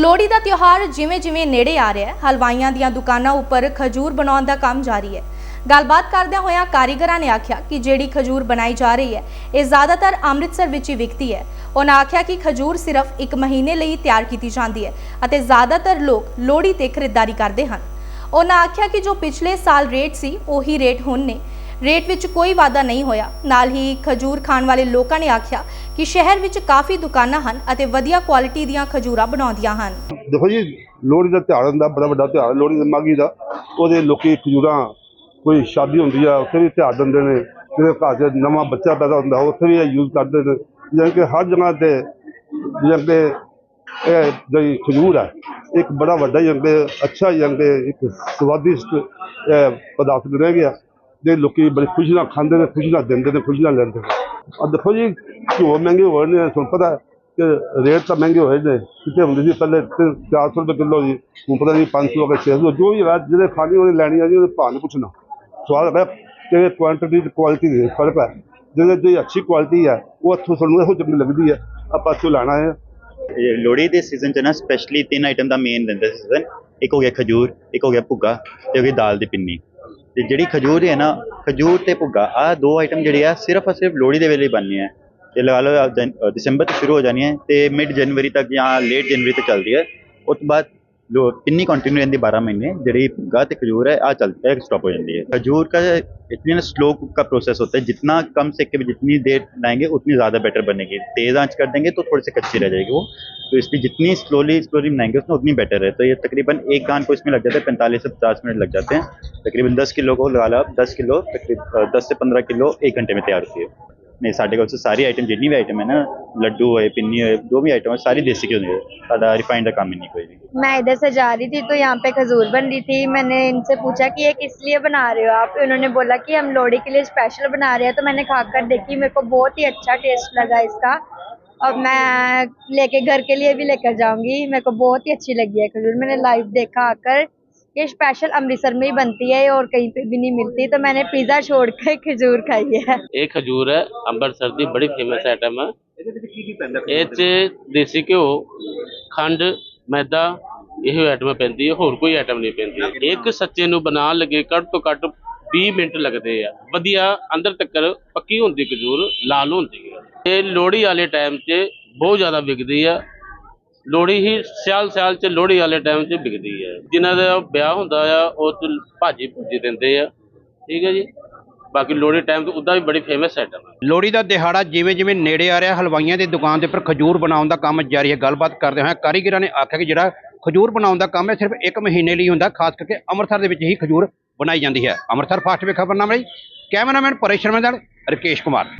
ਲੋਹੜੀ ਦਾ ਤਿਉਹਾਰ ਜਿਵੇਂ-ਜਿਵੇਂ ਨੇੜੇ ਆ ਰਿਹਾ ਹੈ, ਹਲਵਾਈਆਂ ਦੀਆਂ ਦੁਕਾਨਾਂ ਉੱਪਰ ਖਜੂਰ ਬਣਾਉਣ ਦਾ ਕੰਮ ਜਾਰੀ ਹੈ। ਗੱਲਬਾਤ ਕਰਦਿਆਂ ਹੋਇਆਂ ਕਾਰੀਗਰਾਂ ਨੇ ਆਖਿਆ ਕਿ ਜਿਹੜੀ ਖਜੂਰ ਬਣਾਈ ਜਾ ਰਹੀ ਹੈ, ਇਹ ਜ਼ਿਆਦਾਤਰ ਅੰਮ੍ਰਿਤਸਰ ਵਿੱਚ ਹੀ ਵਿਕਦੀ ਹੈ। ਉਹਨਾਂ ਆਖਿਆ ਕਿ ਖਜੂਰ ਸਿਰਫ 1 ਮਹੀਨੇ ਲਈ ਤਿਆਰ ਕੀਤੀ ਜਾਂਦੀ ਹੈ ਅਤੇ ਜ਼ਿਆਦਾਤਰ ਲੋਕ ਲੋਹੜੀ ਤੇ ਖਰੀਦਦਾਰੀ ਕਰਦੇ ਹਨ। ਉਹਨਾਂ ਆਖਿਆ ਕਿ ਜੋ ਪਿਛਲੇ ਸਾਲ ਰੇਟ ਸੀ, ਉਹੀ ਰੇਟ ਹੁਣ ਨੇ। ਰੇਟ ਵਿੱਚ ਕੋਈ ਵਾਧਾ ਨਹੀਂ ਹੋਇਆ। ਨਾਲ ਹੀ ਖਜੂਰ ਖਾਣ ਵਾਲੇ ਲੋਕਾਂ ਨੇ ਆਖਿਆ ਕਿ ਸ਼ਹਿਰ ਵਿੱਚ ਕਾਫੀ ਦੁਕਾਨਾਂ ਹਨ ਅਤੇ ਵਧੀਆ ਕੁਆਲਿਟੀ ਦੀਆਂ ਖਜੂਰਾਂ ਬਣਾਉਂਦੀਆਂ ਹਨ। ਦੇਖੋ ਜੀ, ਲੋਹੜੀ ਦਾ ਤਿਉਹਾਰ ਹੁੰਦਾ, ਬੜਾ ਵੱਡਾ ਤਿਉਹਾਰ ਲੋਹੜੀ ਦਾ ਮਾਘੀ ਦਾ। ਉਹਦੇ ਲੋਕੀ ਖਜੂਰਾਂ, ਕੋਈ ਸ਼ਾਦੀ ਹੁੰਦੀ ਆ, ਉੱਥੇ ਵੀ ਤਿਉਹਾਰ ਦਿੰਦੇ ਨੇ। ਜਿਹੜੇ ਘਰ 'ਚ ਨਵਾਂ ਬੱਚਾ ਪੈਦਾ ਹੁੰਦਾ, ਉੱਥੇ ਵੀ ਇਹ ਯੂਜ਼ ਕਰਦੇ ਨੇ। ਜਾਣੀ ਕਿ ਹਰ ਜਗ੍ਹਾ ਤੇ, ਜਾਣੀ ਕਿ ਇਹ ਜਿਹੜੀ ਖਜੂਰ ਹੈ ਇੱਕ ਬੜਾ ਵੱਡਾ ਜਾਣੀ ਅੱਛਾ ਜਾਣੀ ਇੱਕ ਸਵਾਦਿਸ਼ਟ, ਇਹ ਪਦਾਰਥ ਰਹਿ ਗਿਆ। ਜੇ ਲੋਕੀ ਬੜੀ ਖੁਸ਼ੀ ਨਾਲ ਖਾਂਦੇ ਨੇ, ਖੁਸ਼ੀ ਨਾਲ ਦਿੰਦੇ ਨੇ, ਖੁਸ਼ੀ ਨਾਲ ਲੈਂਦੇ ਨੇ। ਆ ਦੇਖੋ ਜੀ, ਘਿਓ ਮਹਿੰਗੇ ਹੋਏ ਨੇ, ਤੁਹਾਨੂੰ ਪਤਾ ਕਿ ਰੇਟ ਤਾਂ ਮਹਿੰਗੇ ਹੋਏ ਨੇ। ਕਿਤੇ ਹੁੰਦੇ ਸੀ ਪਹਿਲੇ 400 ਰੁਪਏ ਕਿਲੋ ਜੀ, ਹੁਣ ਪਤਾ ਨਹੀਂ 500 ਅਗਰ 600 ਜੋ ਵੀ ਹੈ ਜਿਹੜੇ ਖਾਣੀ ਉਹਨੇ ਲੈਣੀ ਆ ਜੀ, ਉਹਦੇ ਭਾਅ ਨਹੀਂ ਪੁੱਛਣਾ। ਸਵਾਲ ਹੈ ਕਿ ਕੁਆਂਟੀਟੀ ਤੇ ਕੁਆਲਿਟੀ ਦੇ ਫ਼ਰਕ ਹੈ? ਜਿਹੜੇ ਜਿਹੜੀ ਅੱਛੀ ਕੁਆਲਿਟੀ ਹੈ ਉਹ ਇੱਥੋਂ ਸਾਨੂੰ ਇਹੋ ਚੰਗੀ ਲੱਗਦੀ ਹੈ ਆਪਾਂ ਇੱਥੋਂ ਲੈਣਾ ਹੈ। ਇਹ ਲੋਹੜੀ ਦੇ ਸੀਜ਼ਨ 'ਚ ਨਾ ਸਪੈਸ਼ਲੀ ਤਿੰਨ ਆਈਟਮ ਦਾ ਮੇਨ ਦਿੰਦੇ ਸੀਜ਼ਨ ਇੱਕ ਹੋ ਗਿਆ ਖਜੂਰ, ਇੱਕ ਹੋ ਗਿਆ ਭੁੱਗਾ ਤੇ ਹੋ ਗਈ ਦਾਲ ਦੀ ਪਿੰਨੀ। ਤੇ ਜਿਹੜੀ ਖਜੂਰ ਹੈ ਨਾ, ਖਜੂਰ ਤੇ ਭੁੱਗਾ, ਆ ਦੋ ਆਈਟਮ ਜਿਹੜੇ ਆ ਸਿਰਫ ਔਰ ਸਿਰਫ ਲੋਹੜੀ ਦੇ ਵੇਲੇ ਬਣਨੀ ਹੈ। ਆ ਲਗਾ ਲਓ ਜਨ- ਦਸੰਬਰ ਤੋਂ ਸ਼ੁਰੂ ਹੋ ਜਾਣੀ ਹੈ ਤੇ ਮਿਡ ਜਨਵਰੀ ਤੱਕ ਜਾਂ ਲੇਟ ਜਨਵਰੀ ਤੱਕ ਚੱਲਦੀ ਹੈ। ਉਸ ਤੋਂ ਬਾਅਦ ਲੋ ਪਿੰਨੀ ਕੰਟੀਨਿਊ ਰਹਿੰਦੀ 12 महीने ਜਿਹੜੀ भुग्गा ਤੇ खजूर है आ चलती है स्टॉप हो जाती है खजूर का इतनी ना स्लो कुक का प्रोसेस होता है जितना कम सेक के जितनी देर लाएंगे उतनी ज़्यादा बेटर बनेगी तेज़ आंच कर देंगे तो थोड़ी सी कच्ची रह जाएगी वो तो इसलिए जितनी स्लोली स्लोली बनाएंगे उसमें उतनी बेटर है तो ये तकरीबन एक कान को इसमें लग जाता है पैंतालीस से पचास मिनट लग जाते हैं तकरीबन दस किलो को लगा लो आप दस किलो तकरीबन दस से पंद्रह किलो एक घंटे में तैयार होती है नहीं साढ़े का सारी आइटम जिन्नी भी आइटम है ना, लड्डू है, पिन्नी है, जो भी आइटम है सारी देसी की होंगी ज़्यादा रिफाइंड का काम ही नहीं, कोई भी। मैं इधर से जा रही थी तो यहाँ पे खजूर बन रही थी। मैंने इनसे पूछा कि ये किस लिए बना रहे हो आप? उन्होंने बोला कि हम लोहड़ी के लिए स्पेशल बना रहे हैं। तो मैंने खा कर देखी, मेरे को बहुत ही अच्छा टेस्ट लगा इसका। और मैं लेके, घर के लिए भी लेकर जाऊँगी। मेरे को बहुत ही अच्छी लगी है खजूर मैंने लाइव देखा आकर। ये स्पेशल अमृतसर में ही बनती है और कहीं पे भी नहीं मिलती तो मैंने पिज़्ज़ा छोड़ के खजूर खाई है ਇਹ ਖਜੂਰ ਹੈ ਅੰਮ੍ਰਿਤਸਰ ਦੀ ਬੜੀ ਫੇਮਸ ਆਈਟਮ ਹੈ ਇਹ 'ਚ ਦੇਸੀ ਘਿਓ ਖੰਡ ਮੈਦਾ ਇਹੋ ਆਈਟਮ ਪੈਂਦੀ ਹੈ ਹੋਰ ਕੋਈ ਆਈਟਮ ਨਹੀਂ ਪੈਂਦੀ ਇੱਕ ਸੱਚੇ ਨੂੰ ਬਣਾਉਣ ਲੱਗੇ ਘੱਟ ਤੋਂ ਘੱਟ 20 ਮਿੰਟ ਲੱਗਦੇ ਆ ਵਧੀਆ ਅੰਦਰ ਤੱਕ ਪੱਕੀ ਹੁੰਦੀ ਖਜੂਰ ਲਾਲ ਹੁੰਦੀ ਹੈ ਇਹ ਲੋਹੜੀ ਵਾਲੇ ਟਾਈਮ 'ਚ ਬਹੁਤ ਜ਼ਿਆਦਾ ਵਿਕਦੀ ਆ ਲੋਹੜੀ ਹੀ ਸਿਆਲ ਸਿਆਲ 'ਚ ਲੋਹੜੀ ਵਾਲੇ ਟਾਈਮ 'ਚ ਵਿਕਦੀ ਹੈ। ਜਿਨ੍ਹਾਂ ਦਾ ਵਿਆਹ ਹੁੰਦਾ ਆ, ਉਹ 'ਚ ਭਾਜੀ ਭੁੱਜੀ ਦਿੰਦੇ ਆ। ਠੀਕ ਹੈ ਜੀ? ਬਾਕੀ ਲੋਹੜੀ ਟਾਈਮ ਤੇ ਉਦਾਂ ਵੀ ਬੜੀ ਫੇਮਸ ਆਈਟਮ ਹੈ ਲੋਹੜੀ ਦਾ ਦਿਹਾੜਾ ਜਿਵੇਂ ਜਿਵੇਂ ਨੇੜੇ ਆ ਰਿਹਾ, ਹਲਵਾਈਆਂ ਦੀ ਦੁਕਾਨ ਦੇ ਉੱਪਰ ਖਜੂਰ ਬਣਾਉਣ ਦਾ ਕੰਮ ਜਾਰੀ ਹੈ। ਗੱਲਬਾਤ ਕਰਦੇ ਹੋਏ ਕਾਰੀਗਰਾਂ ਨੇ ਆਖਿਆ ਕਿ ਜਿਹੜਾ ਖਜੂਰ ਬਣਾਉਣ ਦਾ ਕੰਮ ਹੈ, ਸਿਰਫ 1 ਮਹੀਨੇ ਲਈ ਹੁੰਦਾ, ਖਾਸ ਕਰਕੇ ਅੰਮ੍ਰਿਤਸਰ ਦੇ ਵਿੱਚ ਹੀ ਖਜੂਰ ਬਣਾਈ ਜਾਂਦੀ ਹੈ। ਅੰਮ੍ਰਿਤਸਰ ਫਾਸਟ ਵੇ ਖਬਰਨਾਮਾ ਲਈ ਕੈਮਰਾਮੈਨ ਪਰੇਸ਼ ਸ਼ਰਮਾ ਨਾਲ ਰਕੇਸ਼ ਕੁਮਾਰ।